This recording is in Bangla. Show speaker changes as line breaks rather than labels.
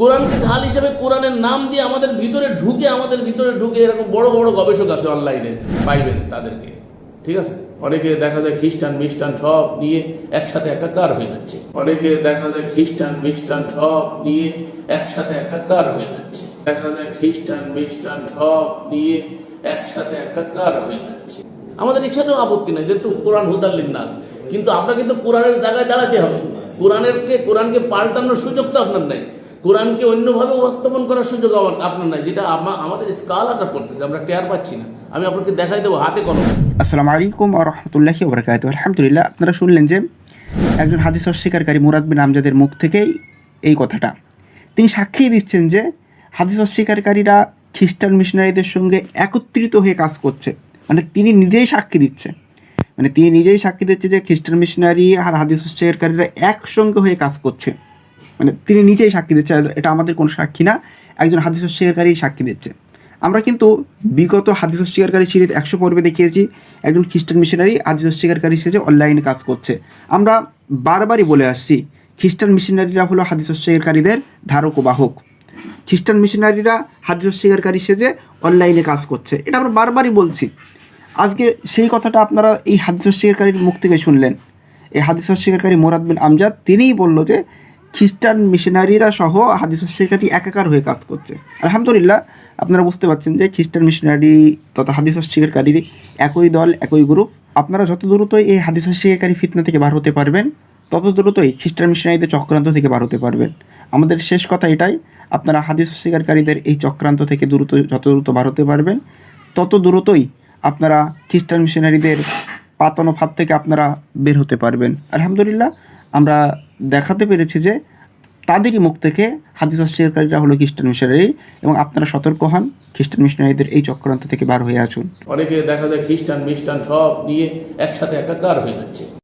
কোরআনকে ঢাল হিসেবে কোরআনের নাম দিয়ে আমাদের ভিতরে ঢুকে, আমাদের ভিতরে ঢুকে এরকম বড় বড় গবেষক আছে অনলাইনে পাইবেন তাদেরকে। ঠিক আছে? অনেকে দেখা যায় খ্রিস্টান মিষ্টান সব নিয়ে একসাথে একাকার হয়ে যাচ্ছে। অনেকে দেখা যায় খ্রিস্টান মিষ্টান সব নিয়ে একসাথে একাকার হয়ে যাচ্ছে। দেখা যায় খ্রিস্টান মিষ্টান সব নিয়ে একসাথে একাকার হয়ে যাচ্ছে। আমাদের এখানেও আপত্তি নাই, যেহেতু কোরআন হুদাল্লিন নাস কিন্তু আমরা কিন্তু কোরআনের জায়গায় দাঁড়াতে হবে। কোরআনেরকে কোরআনকে পাল্টানোর সুযোগ তো আপনার নাই। কোরআনকে অন্যভাবে উপস্থাপন করার সুযোগ আমার আপনার নাই, যেটা আমা- আমাদের স্কালাররা করতেছে আমরা টের পাচ্ছি না। আমি আপনাকে দেখাই দেবো, হাতে কলম।
আসসালামু আলাইকুম রহমতুল্লাহি ওবরাকাত আলহামদুলিল্লাহ, আপনারা শুনলেন যে একজন হাদিস অস্বীকারী মুরাদ বিন আমজাদের মুখ থেকেই এই কথাটা। তিনি সাক্ষী দিচ্ছেন যে হাদিস অস্বীকারীরা খ্রিস্টান মিশনারিদের সঙ্গে একত্রিত হয়ে কাজ করছে। মানে তিনি নিজেই সাক্ষী দিচ্ছে। মানে তিনি নিজেই সাক্ষী দিচ্ছে যে খ্রিস্টান মিশনারি আর হাদিস অস্বীকারীরা একসঙ্গে হয়ে কাজ করছে। মানে তিনি নিজেই সাক্ষী দিচ্ছে এটা আমাদের কোনো সাক্ষী না, একজন হাদিস অস্বীকারী সাক্ষী দিচ্ছে। আমরা কিন্তু বিগত হাদিস অস্বীকারী সিরিজ একশো পর্বে দেখিয়েছি, একজন খ্রিস্টান মিশনারি হাদিস অস্বীকারী সেজে অনলাইনে কাজ করছে। আমরা বারবারই বলে আসছি, খ্রিস্টান মিশনারিরা হলো হাদিস অস্বীকারীদের ধারক ও বাহক। খ্রিস্টান মিশনারিরা হাদিস অস্বীকারী সেজে অনলাইনে কাজ করছে। এটা আমরা বারবারই বলছি। আজকে সেই কথাটা আপনারা এই হাদিস অস্বীকারীর মুখ থেকে শুনলেন। এই হাদিস অস্বীকারী মোরাদ বিন আমজাদ তিনিই বলল যে খ্রিস্টান মিশনারিরা সহ হাদিস অস্বীকারী একাকার হয়ে কাজ করছে। আলহামদুলিল্লাহ, আপনারা বুঝতে পারছেন যে খ্রিস্টান মিশনারি তথা হাদিস অস্বীকারী একই দল, একই গ্রুপ। আপনারা যত দ্রুতই এই হাদিস অস্বীকারী ফিতনা থেকে বার হতে পারবেন, তত দ্রুতই খ্রিস্টান মিশনারিদের চক্রান্ত থেকে বার হতে পারবেন। আমাদের শেষ কথা এটাই, আপনারা হাদিস অস্বীকারীদের এই চক্রান্ত থেকে দ্রুত, যত দ্রুত বার হতে পারবেন, তত দ্রুতই আপনারা খ্রিস্টান মিশনারিদের পাতানো ফাঁদ থেকে আপনারা বের হতে পারবেন। আলহামদুলিল্লাহ, আমরা দেখাতে পেরেছে যে তাদেরই মুখ থেকে হাদিস অস্বীকারীরা হলো খ্রিস্টান মিশনারি এবং আপনারা সতর্ক হন, খ্রিস্টান মিশনারিদের এই চক্রান্ত থেকে বার হয়ে আসুন।
অনেকে দেখা যায় খ্রিস্টান মিস্টান সব নিয়ে একসাথে একাকার হয়ে যাচ্ছে।